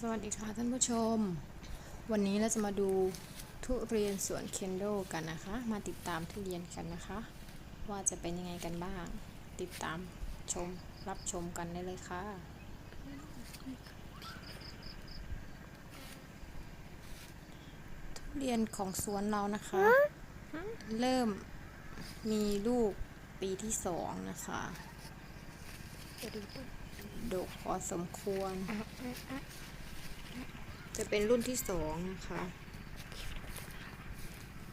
สวัสดีค่ะท่านผู้ชม วันนี้เราจะมาดูทุเรียนสวนเคนโดกันนะคะ มาติดตามทุเรียนกันนะคะ ว่าจะเป็นยังไงกันบ้าง ติดตามชมรับชมกันได้เลยค่ะ ทุเรียนของสวนเรานะคะ เริ่มมีลูกปีที่สองนะคะดกพอสมควร จะเป็นรุ่นที่สองนะคะ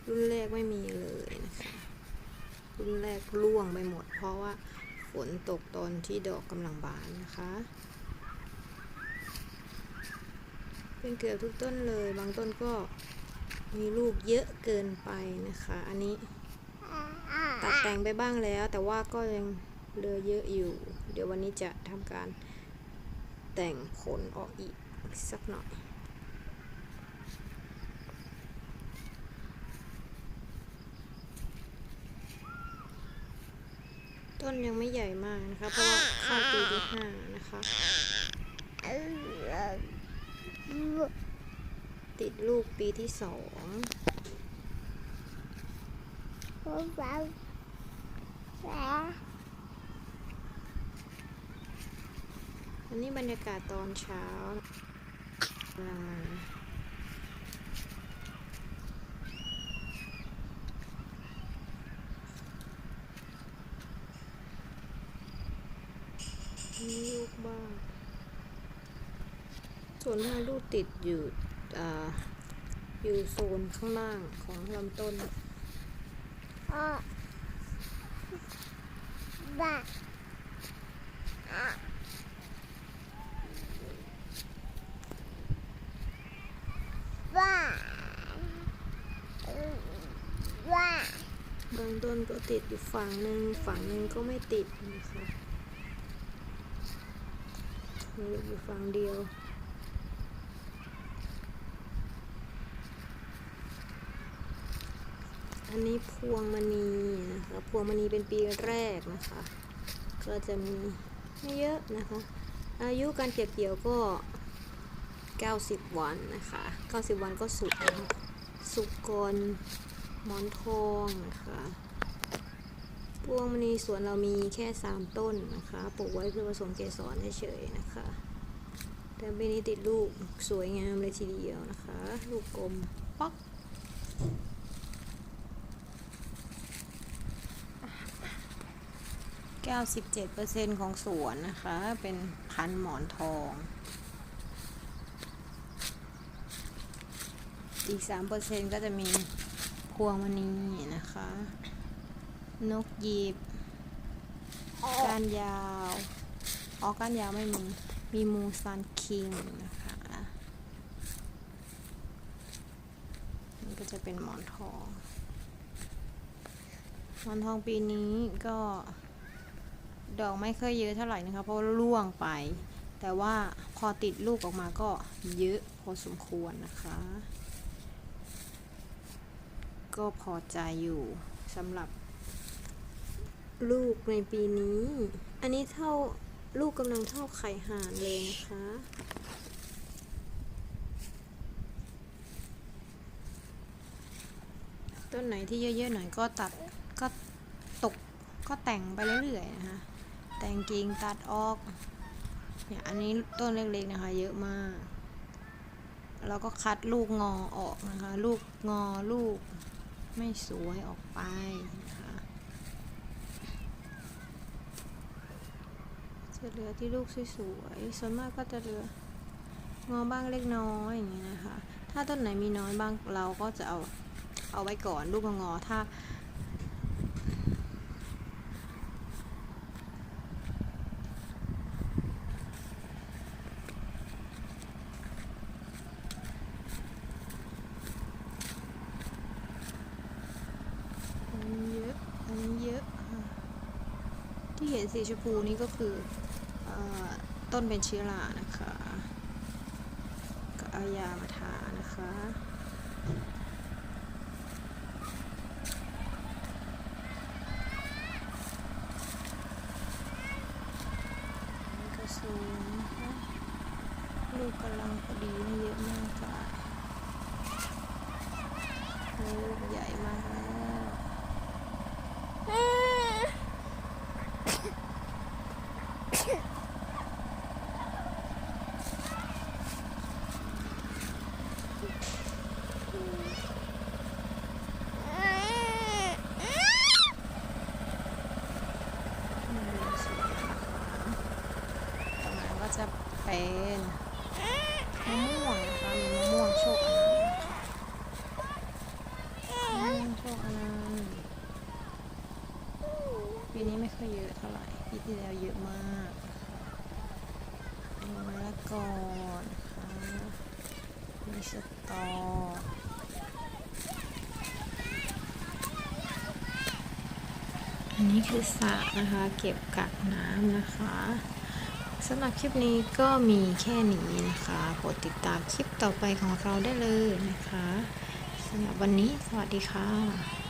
รุ่นแรกไม่มีเลยนะคะ รุ่นแรกร่วงไปหมด เพราะว่าฝนตกตอนที่ดอกกำลังบานนะคะ เป็นเกือบทุกต้นเลย บางต้นก็มีลูกเยอะเกินไปนะคะ อันนี้ตัดแต่งไปบ้างแล้ว แต่ว่าก็ยังเหลือเยอะอยู่ เดี๋ยววันนี้จะทำการแต่งผลออกอีกสักหน่อย ต้นยังไม่ใหญ่มากนะคะ เพราะว่าเข้าปีที่ห้านะคะ ติดลูกปีที่สองอันนี้บรรยากาศตอนเช้ากำลังมา ส่วนมากลูกติดอยู่ออยู่โซนข้างล่างของลำต้นบางต้นก็ติดอยู่ฝั่งหนึ่งฝั่งหนึ่งก็ไม่ติดนะคะมีอยู่ฝั่งเดียว อันนี้พวงมณีนะคะพวงมณีเป็นปีแรกนะคะ ก็จะมีไม่เยอะนะคะ อายุการเก็บเกี่ยวก็ 90 วันนะคะ 90 วันก็สุกนะคะสุกก่อนหมอนทองนะคะพวงมณีสวนเรามีแค่ 3 ต้นนะคะปลูกไว้เพื่อผสมเกสรเฉยๆนะคะ แต่ปีนี้ติดลูกสวยงามเลยทีเดียวนะคะ ลูกกลมป๊อก 97%ของสวนนะคะ เป็นพันหมอนทอง อีก 3%ก็จะมีพวงมณีนะคะ นกหยิบก้านยาวอ๋อก้านยาวไม่มี มีมูซันคิงนะคะนี่ก็จะเป็นหมอนทอง หมอนทองปีนี้ก็ ดอกไม่ค่อยเยอะเท่าไหร่นะคะเพราะร่วงไป แต่ว่าพอติดลูกออกมาก็เยอะพอสมควรนะคะ ก็พอใจอยู่สำหรับ ลูกในปีนี้ อันนี้เท่าลูกกำลังเท่าไข่ห่านเลยนะคะต้นไหนที่เยอะๆหน่อยก็ตัดก็ตกก็แต่งไปเรื่อยๆนะคะ แต่งกิงตัดออกเนี่ยอันนี้ต้นเล็กๆนะคะ เยอะมากแล้วก็คัดลูกงอออกนะคะ ลูกงอลูกไม่สวยออกไปนะคะจะเหลือที่ลูกสวยๆส่วนมากก็จะเหลืองอบ้างเล็กน้อยอย่างนี้นะคะ ถ้าต้นไหนมีน้อยบ้างเราก็จะเอาเอาไว้ก่อนลูกงอถ้า อันนี้เยอะ อันนี้เยอะค่ะที่ เห็นสีชมพูนี่ก็คืออต้นเป็นเชื้อรานะคะก็เอายามาทานะคะสูงนะคะลูกกำลังงพอดีไม่เยอะมากค่ะลูกใหญ่มากแล้ว ตรงนั้นก็ จะเป็นมะม่วงนะคะมีมะม่วงโชคอนันต์มะม่วงโชคอนันต์ปีนี้ไม่ค่อยเยอะเท่าไหร่ปีที่แล้วเยอะมากมีมะละกอนะคะมีสตออันนี้คือสระนะคะ เก็บกักน้ำนะคะ สำหรับคลิปนี้ก็มีแค่นี้นะคะโปรดติดตามคลิปต่อไปของเราได้เลยนะคะสำหรับวันนี้สวัสดีค่ะ